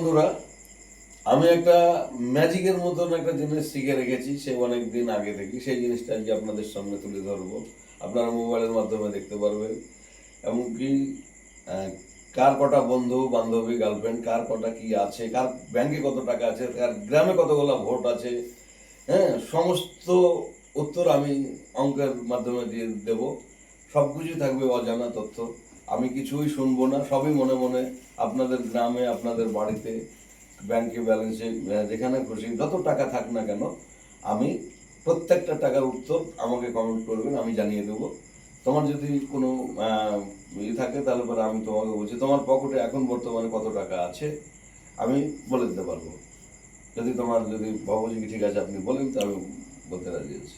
বন্ধুরা, আমি একটা ম্যাজিকের মতন একটা জিনিস শিখে রেখেছি, সে অনেক দিন আগে থেকে সেই জিনিসটা আজকে আপনাদের সামনে তুলে ধরবো। আপনারা মোবাইলের মাধ্যমে দেখতে পারবেন। এমনকি কার কটা বন্ধু, বান্ধবী, গার্লফ্রেন্ড, কার কটা কি আছে, কার ব্যাংকে কত টাকা আছে, কার গ্রামে কতগুলো ভোট আছে হ্যাঁ সমস্ত উত্তর আমি অঙ্কের মাধ্যমে দিয়ে দেবো। সব কিছুই থাকবে অজানা তথ্য। আমি কিছুই শুনব না, সবই মনে মনে আপনাদের গ্রামে, আপনাদের বাড়িতে, ব্যাংকে ব্যালেন্সে যেখানে খুশি, যত টাকা থাক না কেন, আমি প্রত্যেকটা টাকার উত্তর আমাকে কমেন্ট করবেন, আমি জানিয়ে দেবো। তোমার যদি কোনো ইয়ে থাকে, তাহলে পরে আমি তোমাকে বলছি, তোমার পকেটে এখন বর্তমানে কত টাকা আছে, আমি বলে দিতে পারব। যদি তোমার, যদি যে ঠিক আছে, আপনি বলেন তো আমি বলতে রাজি আছি।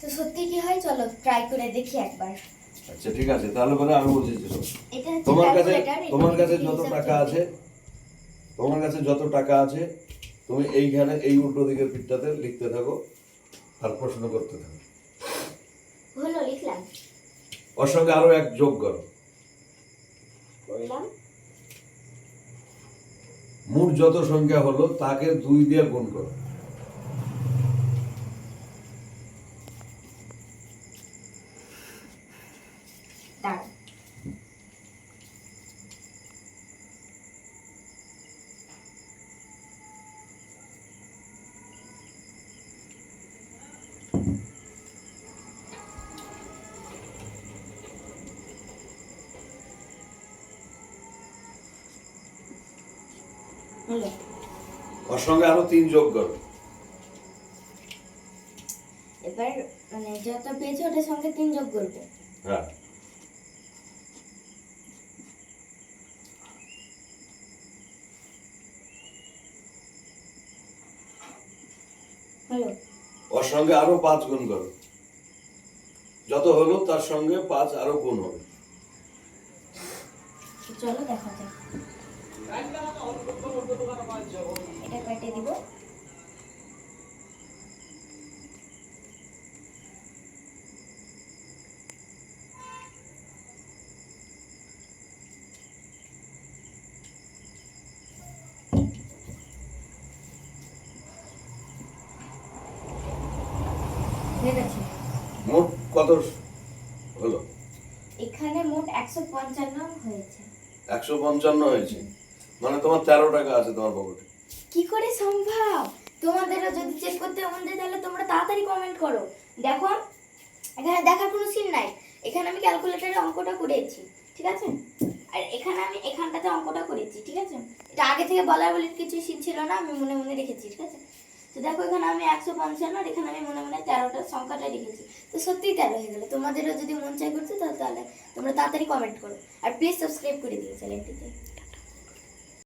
তো সত্যি কি হয়? চলো ট্রাই করে দেখি একবার। আচ্ছা ঠিক আছে তাহলে পরে আমি বলছি তোমার কাছে তোমার কাছে যত টাকা আছে তোমার কাছে যত টাকা আছে তুমি এইখানে এই উল্টো দিকের পিঠটাতে লিখতে থাকো আর প্রশ্ন করতে থাকো। হলো লিখলাম। ওর সঙ্গে আরও এক যোগ করো। করলাম মোট যত সংখ্যা হলো তাকে দুই দিয়ে গুণ করো। দাঁড়াও ওর সঙ্গে আরও তিন যোগ করো। এবার মানে যত পেয়েছে ওটার সঙ্গে তিন যোগ করব। হ্যাঁ। ওর সঙ্গে আরও পাঁচ গুণ করো। যত হলো তার সঙ্গে পাঁচ আরও গুণ হবে। চলো দেখা যাক। এটা কেটে দিব। মোট কত হলো? এখানে মোট একশো পঞ্চান্ন হয়েছে। একশো পঞ্চান্ন হয়েছে। মানে তোমার তেরো টাকা আছে তোমার পকেটে কি করে সম্ভব? তোমাদেরও যদি চেক করতে মন যায় তাহলে তোমরা তাড়াতাড়ি কমেন্ট করো। দেখো এখানে দেখার কোনো সিন নাই। এখানে আমি ক্যালকুলেটরে অঙ্কটা করেছি ঠিক আছে? আর এখানে আমি এখানটাতে অঙ্কটা করেছি ঠিক আছে? এটা আগে থেকে বলার বলে কিছু সিন ছিল না আমি মনে মনে রেখেছি ঠিক আছে? তো দেখো, এখানে আমি একশো পঞ্চান্ন আর এখানে আমি মনে মনে তেরোটা সংখ্যাটা লিখেছি। তো সত্যিই তেরো হয়ে গেলো। তোমাদেরও যদি মন চাই করছে তাহলে তোমরা তাড়াতাড়ি কমেন্ট করো। আর প্লিজ সাবস্ক্রাইব করে দিও চ্যানেলটিতে